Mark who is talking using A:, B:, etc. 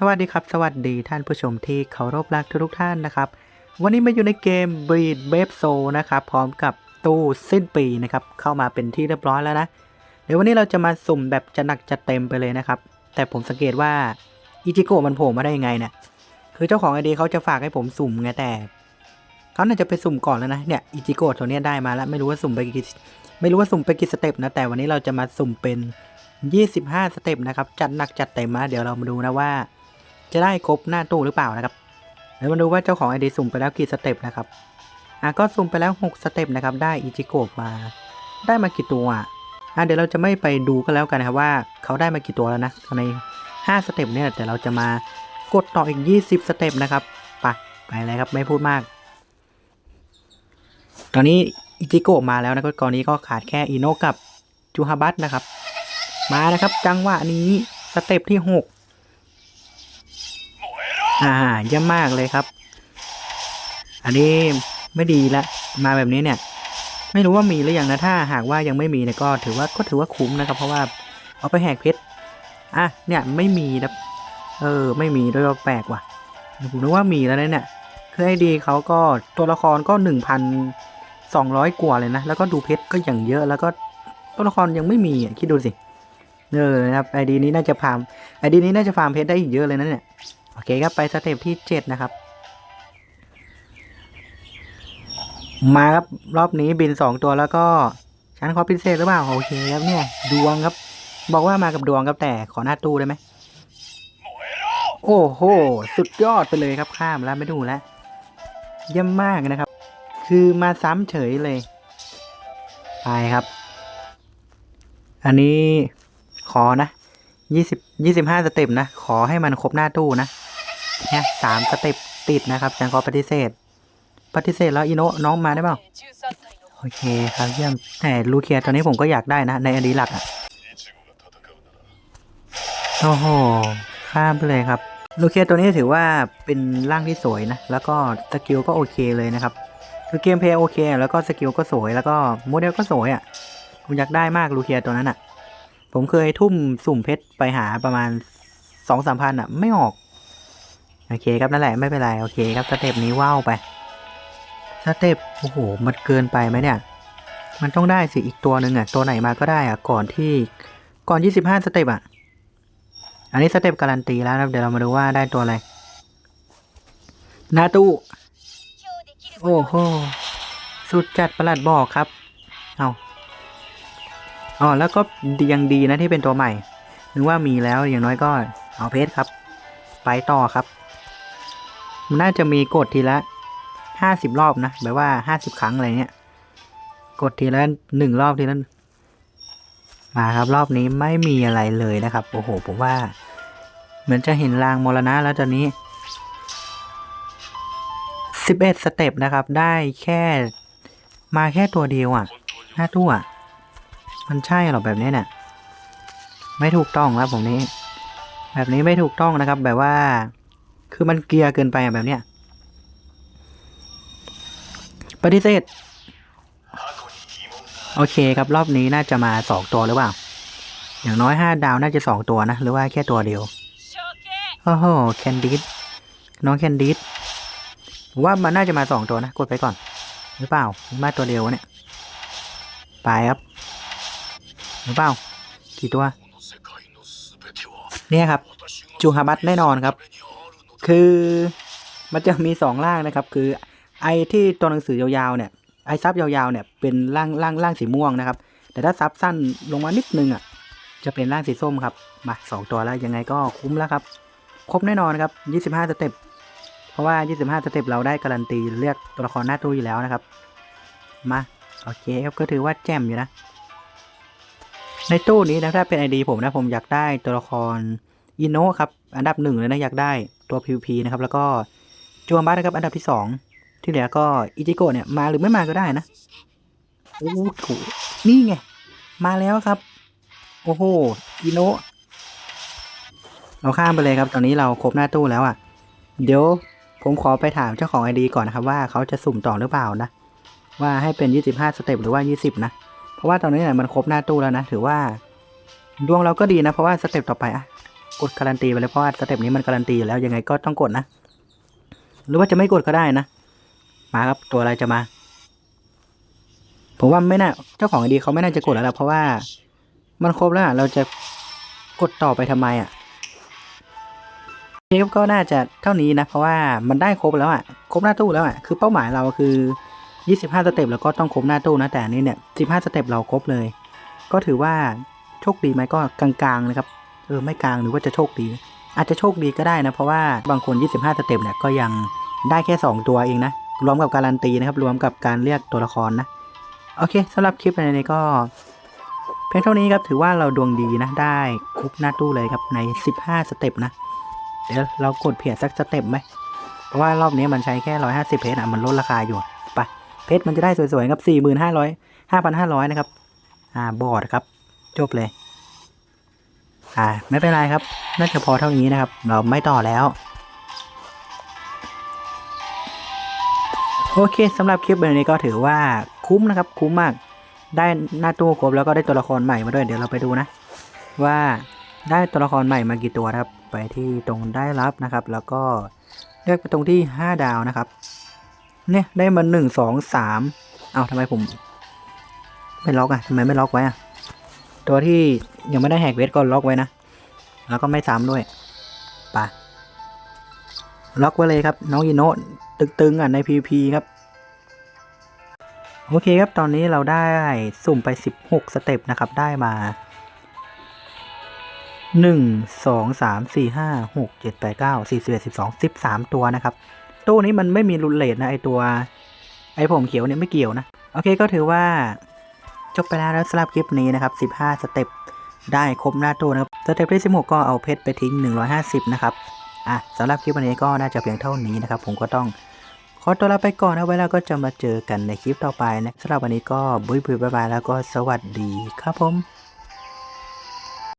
A: สวัสดีครับ สวัสดีท่านผู้ชมที่เคารพรักทุกท่านนะครับ วันนี้มาอยู่ในเกม Breed b a b e Soul นะครับ พร้อมกับตู้สิ้นปีนะครับ เข้ามาเป็นที่เรียบร้อยแล้วนะ เดี๋ยววันนี้เราจะมาสุ่มแบบจะหนักจะเต็มไปเลยนะครับ แต่ผมสังเกตว่าอิจิโกะมันโผล่มาได้ยังไงเนี่ยคือเจ้าของไอเดียเขาจะฝากให้ผมสุ่มไงแต่เขาน่าจะไปสุ่มก่อนแล้วนะเนี่ยอิจิโกะตัวเนี้ยได้มาแล้วไม่รู้ว่าสุ่มไปกี่ไม่รู้ว่าสุ่มไปกี่สเต็ปนะแต่วันนี้เราจะมาสุ่มเป็น 25 สเต็ปนะครับจัดหนักจัดเต็มมาเดี๋ยวเรามาดูนะว่า จะได้ครบหน้าตู้หรือเปล่านะครับเดี๋ยวมาดูว่าเจ้าของไอเดียสุ่มไปแล้วกี่สเต็ปนะครับอะก็สุ่มไปแล้ว 6 สเต็ปนะครับ ได้อิจิโกะมา ได้มากี่ตัวอะเดี๋ยวเราจะไม่ไปดูกันแล้วกันนะครับว่าเขาได้มากี่ตัวแล้วนะใน 5 สเต็ปเนี่ยแต่เราจะมากดต่ออีก 20 สเต็ปนะครับไปไปเลยครับไม่พูดมาก ตอนนี้อิจิโกะมาแล้วนะครับตอนนี้ก็ขาดแค่อิโนกับจูฮาบัตนะครับ มานะครับจังหวะนี้สเต็ปที่ 6 อ่าเยี่ยมมากเลยครับ อันนี้ไม่ดีละ มาแบบนี้เนี่ย ไม่รู้ว่ามีหรือยังนะถ้าหากว่ายังไม่มีเนี่ยก็ถือว่าก็ถือว่าคุ้มนะครับ เพราะว่าเอาไปแหกเพชรอะเนี่ยไม่มีนะเออ ไม่มีด้วยแปลกว่ะผมนึกว่ามีแล้วเนี่ยคือไอดีเขาก็ตัวละครก็หนึ่งพันสองร้อยกว่าเลยนะ แล้วก็ดูเพชรก็อย่างเยอะแล้วก็ตัวละครยังไม่มีอะคิดดูสิเออนะครับไอดีนี้น่าจะฟาร์มไอดีนี้น่าจะฟาร์มเพชรได้อีกเยอะเลยนะเนี่ย อเคครับไปสเต็ปที่เจ็ดนะครับ มาครับรอบนี้บินสองตัวแล้วก็ชั้นขอพิเศษหรือเปล่าโอเคครับเนี่ยดวงครับ บอกว่ามากับดวงครับแต่ขอหน้าตู้ได้ไหมโอ้โห สุดยอดไปเลยครับข้ามแล้วไม่ดูแล้วเยี่ยมมากนะครับ คือมาซ้ำเฉยเลย ไปครับ อันนี้ขอนะยี่สิบยี่สิบห้าสเต็ปนะ ขอให้มันครบหน้าตู้นะ เนี่ยสามสเต็ปติดนะครับฉันขอปฏิเสธ ปฏิเสธแล้วอีโนน้องมาได้เปล่าโอเคครับเยี่ยมแต่ลูเคียตอนนี้ผมก็อยากได้นะ ในอดีตหลักอะโอ้โหข้ามไปเลยครับลูเคียตัวนี้ถือว่าเป็นร่างที่สวยนะ แล้วก็สกิลก็โอเคเลยนะครับ คือเกมเพลย์โอเค แล้วก็สกิลก็สวยแล้วก็โมเดลก็สวยอะผมอยากได้มากลูเคียตัวนั้นอะ ผมเคยทุ่มสุ่มเพชรไปหาประมาณสองสามพันอะ ไม่ออก โอเคครับนั่นแหละไม่เป็นไรโอเคครับสเต็ปนี้ว้าวไปสเต็ปโอ้โหมันเกินไปไหมเนี่ย มันต้องได้สิอีกตัวหนึ่งอะตัวไหนมาก็ได้อะก่อนที่ก่อนยี่สิบห้าสเต็ปอะ อันนี้สเต็ปการันตีแล้วนะเดี๋ยวเรามาดูว่าได้ตัวอะไรนาตูโอ้โหสุดจัดประหลัดบอกครับเอาอ๋อแล้วก็ยังดีนะที่เป็นตัวใหม่นึกว่ามีแล้วอย่างน้อยก็เอาเพชรครับ ไปต่อครับ มันน่าจะมีกดทีละห้าสิบรอบนะแบบว่าห้าสิบครั้งอะไรเงี้ยกดทีละหนึ่งรอบทีละมาครับรอบนี้ไม่มีอะไรเลยนะครับ โอ้โหผมว่า เหมือนจะเห็นรางมรณะแล้วตอนนี้สิบเอ็ดสเต็ปนะครับ ได้แค่มาแค่ตัวเดียวอะห้าตัว มันใช่หรอแบบนี้เนี่ยไม่ถูกต้องแล้วผมนี้ แบบนี้ไม่ถูกต้องนะครับแบบว่า คือมันเกียร์เกินไปแบบเนี้ยปฏิเสธโอเคครับรอบนี้น่าจะมาสองตัวหรือเปล่า อย่างน้อยห้าดาวน่าจะสองตัวนะ หรือว่าแค่ตัวเดียวโอ้โหแคนดิสน้องแคนดิสผมว่ามันน่าจะมาสองตัวนะ กดไปก่อน หรือเปล่ามาตัวเดียวเนี่ยไปครับหรือเปล่ากี่ตัวเนี่ยครับ จูฮาบัตแน่นอนครับ คือมันจะมีสองร่างนะครับ คือไอที่ตัวหนังสือยาวๆเนี่ยไอซับยาวๆเนี่ยเป็นร่างร่างร่างสีม่วงนะครับ แต่ถ้าซับสั้นลงมานิดนึงอะจะเป็นร่างสีส้มครับมาสองตัวแล้วยังไงก็คุ้มแล้วครับ ครบแน่นอนครับยี่สิบห้าสเต็ปเพราะว่ายี่สิบห้าสเต็ปเราได้การันตีเลือกตัวละครหน้าตู้อยู่แล้วนะครับ มาโอเคครับก็ถือว่าแจ่มอยู่นะ ในตู้นี้นะถ้าเป็นไอดีผมนะผมอยากได้ตัวละคร อินโนครับอันดับหนึ่งเลยนะอยากได้ตัว PVP นะครับแล้วก็จวมบัสนะครับอันดับที่สองที่เหลือก็อิจิโกะเนี่ยมาหรือไม่มาก็ได้นะโอ้โหนี่ไง มาแล้วครับ โอ้โหอินโนเราข้ามไปเลยครับ ตอนนี้เราครบหน้าตู้แล้วอะ่ะ เดี๋ยวผมขอไปถามเจ้าของไอดีก่อนนะครับ ว่าเขาจะสุ่มต่อหรือเปล่านะ ว่าให้เป็น 25 สเต็ปหรือว่า 20 นะ เพราะว่าตอนนี้เนี่ยมันครบหน้าตู้แล้วนะ ถือว่า ดวงเราก็ดีนะ เพราะว่าสเต็ปต่อไปอะ กดการันตีไปเลยเพราะว่าสเต็ปนี้มันการันตีอยู่แล้วยังไงก็ต้องกดนะ หรือว่าจะไม่กดก็ได้นะ มาครับตัวอะไรจะมา ผมว่าไม่น่าเจ้าของไอดีเขาไม่น่าจะกดแล้วล่ะเพราะว่ามันครบแล้วเราจะกดต่อไปทำไมอะเกมก็น่าจะเท่านี้นะ เพราะว่ามันได้ครบแล้วอะครบหน้าตู้แล้วอะคือเป้าหมายเราคือ 25 สเต็ปแล้วก็ต้องครบหน้าตู้นะแต่นี้เนี่ย 15 สเต็ปเราครบเลย ก็ถือว่าโชคดีไหมก็กลางๆนะครับ เออไม่กลางหรือว่าจะโชคดี อาจจะโชคดีก็ได้นะ เพราะว่าบางคน 25สเต็ปเนี่ยก็ยังได้แค่ 2 ตัวเองนะ รวมกับการันตีนะครับ รวมกับการเรียกตัวละครนะ โอเคสำหรับคลิปในนี้ก็ เพียงเท่านี้ครับถือว่าเราดวงดีนะ ได้ครบหน้าตู้เลยครับใน 15 สเต็ปนะ เดี๋ยวเรากดเพียรสักสเต็ปไหมเพราะว่ารอบนี้มันใช้แค่ 150 เพชรอะมันลดราคาอยู่ไปเพชรมันจะได้สวยๆครับ 4,500 5,500 นะครับ อ่าบอร์ดครับ จบเลย อ่า ไม่เป็นไรครับ น่าจะพอเท่านี้นะครับ เราไม่ต่อแล้ว โอเคสำหรับคลิปแบบนี้ก็ถือว่าคุ้มนะครับ คุ้มมาก ได้หน้าตู้ครบแล้วก็ได้ตัวละครใหม่มาด้วย เดี๋ยวเราไปดูนะ ว่าได้ตัวละครใหม่มากี่ตัวครับ ไปที่ตรงได้รับนะครับ แล้วก็เลือกไปตรงที่ 5 ดาวนะครับ เนี่ยได้มาหนึ่งสองสามเอาทำไมผม ไม่ล็อกอะทำไมไม่ล็อกไว้อะตัวที่ ยังไม่ได้แหกเวทก็ล็อกไว้นะ แล้วก็ไม่ซ้ำด้วยปะล็อกไว้เลยครับ น้องอิโนะตึงๆอะใน PVP ครับ โอเคครับตอนนี้เราได้สุ่มไป 16 สเต็ปนะครับ ได้มา 1 2 3 4 5 6 7 8 9 4 1 12 13 ตัวนะครับ ตู้นี้มันไม่มีรุนเลทนะไอตัว ไอผมเขียวเนี่ยไม่เกี่ยวนะ โอเคก็ถือว่าจบไปแล้วสำหรับคลิปนี้นะครับ 15 สเต็ป ได้ครบหน้าตู้นะครับสเต็ปที่ 16 ก็เอาเพชรไปทิ้ง 150 นะครับ อะสำหรับคลิปวันนี้ก็น่าจะเพียงเท่านี้นะครับ ผมก็ต้องขอตัวลาไปก่อนนะไว้แล้วก็จะมาเจอกันในคลิปต่อไปนะสำหรับวันนี้ก็บุยบุยบายบายแล้วก็สวัสดีครับผม